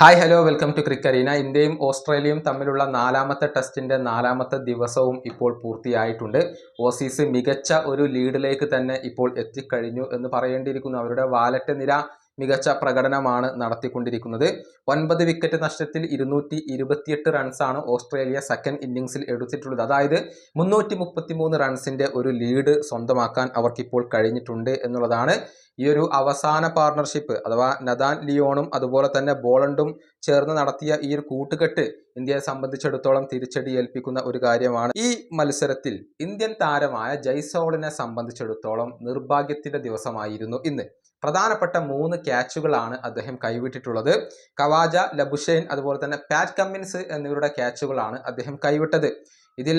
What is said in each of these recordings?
Hi hello welcome to Crickerina ഇന്ത്യയും ഓസ്ട്രേലിയയും തമ്മിലുള്ള നാലാമത്തെ ടെസ്റ്റിന്റെ നാലാമത്തെ ദിവസവും ഇപ്പോൾ പൂർത്തിയായിട്ടുണ്ട്. ഓസീസ് മികച്ച ഒരു ലീഡിലേക്ക് തന്നെ ഇപ്പോൾ എത്തിക്കഴിഞ്ഞു എന്ന് പറയേണ്ടിയിരിക്കുന്നു. അവരുടെ വാലറ്റ് നിര മികച്ച പ്രകടനമാണ് നടത്തിക്കൊണ്ടിരിക്കുന്നത്. ഒൻപത് വിക്കറ്റ് നഷ്ടത്തിൽ ഇരുന്നൂറ്റി ഇരുപത്തിയെട്ട് റൺസാണ് ഓസ്ട്രേലിയ സെക്കൻഡ് ഇന്നിങ്സിൽ എടുത്തിട്ടുള്ളത്. അതായത് മുന്നൂറ്റി മുപ്പത്തി മൂന്ന് റൺസിന്റെ ഒരു ലീഡ് സ്വന്തമാക്കാൻ അവർക്കിപ്പോൾ കഴിഞ്ഞിട്ടുണ്ട് എന്നുള്ളതാണ് ഈ ഒരു അവസാന പാർട്ണർഷിപ്പ് അഥവാ നദാൻ ലിയോണും അതുപോലെ തന്നെ ബോളണ്ടും ചേർന്ന് നടത്തിയ ഈ ഒരു കൂട്ടുകെട്ട് ഇന്ത്യയെ സംബന്ധിച്ചിടത്തോളം തിരിച്ചടി ഏൽപ്പിക്കുന്ന ഒരു കാര്യമാണ് ഈ മത്സരത്തിൽ ഇന്ത്യൻ താരമായ ജയ്സോളിനെ സംബന്ധിച്ചിടത്തോളം നിർഭാഗ്യത്തിന്റെ ദിവസമായിരുന്നു ഇന്ന്. പ്രധാനപ്പെട്ട മൂന്ന് ക്യാച്ചുകളാണ് അദ്ദേഹം കൈവിട്ടിട്ടുള്ളത്. കവാജ ലബുഷൈൻ അതുപോലെ തന്നെ പാറ്റ് കമ്മിൻസ് എന്നിവരുടെ ക്യാച്ചുകളാണ് അദ്ദേഹം കൈവിട്ടത്. ഇതിൽ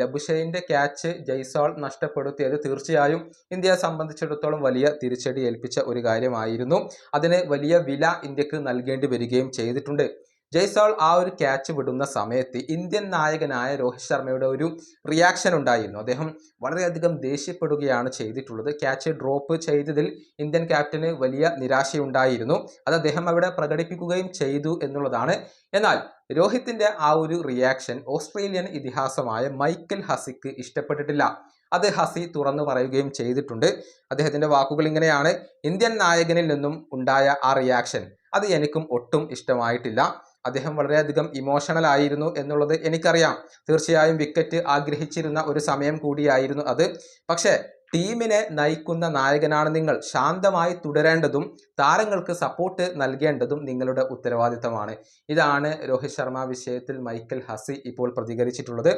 ലബുഷൈന്റെ ക്യാച്ച് ജയ്സോൾ നഷ്ടപ്പെടുത്തിയത് തീർച്ചയായും ഇന്ത്യയെ സംബന്ധിച്ചിടത്തോളം വലിയ തിരിച്ചടി ഏൽപ്പിച്ച ഒരു കാര്യമായിരുന്നു. അതിന് വലിയ വില ഇന്ത്യയ്ക്ക് നൽകേണ്ടി വരികയും ചെയ്തിട്ടുണ്ട്. ജയ്സാൾ ആ ഒരു ക്യാച്ച് വിടുന്ന സമയത്ത് ഇന്ത്യൻ നായകനായ രോഹിത് ശർമ്മയുടെ ഒരു റിയാക്ഷൻ ഉണ്ടായിരുന്നു. അദ്ദേഹം വളരെയധികം ദേഷ്യപ്പെടുകയാണ് ചെയ്തിട്ടുള്ളത്. ക്യാച്ച് ഡ്രോപ്പ് ചെയ്തതിൽ ഇന്ത്യൻ ക്യാപ്റ്റന് വലിയ നിരാശയുണ്ടായിരുന്നു. അത് അദ്ദേഹം അവിടെ പ്രകടിപ്പിക്കുകയും ചെയ്തു എന്നുള്ളതാണ്. എന്നാൽ രോഹിത്തിന്റെ ആ ഒരു റിയാക്ഷൻ ഓസ്ട്രേലിയൻ ഇതിഹാസമായ മൈക്കൽ ഹസിക്ക് ഇഷ്ടപ്പെട്ടിട്ടില്ല. അത് ഹസി തുറന്നു പറയുകയും ചെയ്തിട്ടുണ്ട്. അദ്ദേഹത്തിന്റെ വാക്കുകൾ ഇങ്ങനെയാണ്. ഇന്ത്യൻ നായകനിൽ നിന്നും ഉണ്ടായ ആ റിയാക്ഷൻ അത് എനിക്കും ഒട്ടും ഇഷ്ടമായിട്ടില്ല. അദ്ദേഹം വളരെയധികം ഇമോഷണൽ ആയിരുന്നു എന്നുള്ളത് എനിക്കറിയാം. തീർച്ചയായും വിക്കറ്റ് ആഗ്രഹിച്ചിരുന്ന ഒരു സമയം കൂടിയായിരുന്നു അത്. പക്ഷേ ടീമിനെ നയിക്കുന്ന നായകനാണ് നിങ്ങൾ. ശാന്തമായി തുടരേണ്ടതും താരങ്ങൾക്ക് സപ്പോർട്ട് നൽകേണ്ടതും നിങ്ങളുടെ ഉത്തരവാദിത്തമാണ്. ഇതാണ് രോഹിത് ശർമ്മ വിഷയത്തിൽ മൈക്കൽ ഹസി ഇപ്പോൾ പ്രതികരിച്ചിട്ടുള്ളത്.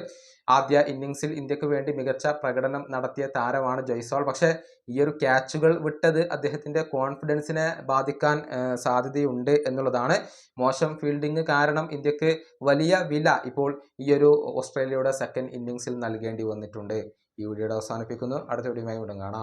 ആദ്യ ഇന്നിങ്സിൽ ഇന്ത്യയ്ക്ക് വേണ്ടി മികച്ച പ്രകടനം നടത്തിയ താരമാണ് ജയ്സോൾ. പക്ഷേ ഈ ഒരു ക്യാച്ചുകൾ വിട്ടത് അദ്ദേഹത്തിന്റെ കോൺഫിഡൻസിനെ ബാധിക്കാൻ സാധ്യതയുണ്ട് എന്നുള്ളതാണ് മോശം ഫീൽഡിംഗ് കാരണം. ഇന്ത്യയ്ക്ക് വലിയ വില ഇപ്പോൾ ഈ ഒരു ഓസ്ട്രേലിയയുടെ സെക്കൻഡ് ഇന്നിങ്സിൽ നൽകേണ്ടി വന്നിട്ടുണ്ട്. ഈ വീഡിയോയുടെ അവസാനിപ്പിക്കുന്നു. അടുത്ത വീഡിയോയുമായി ഉടൻ കാണാം.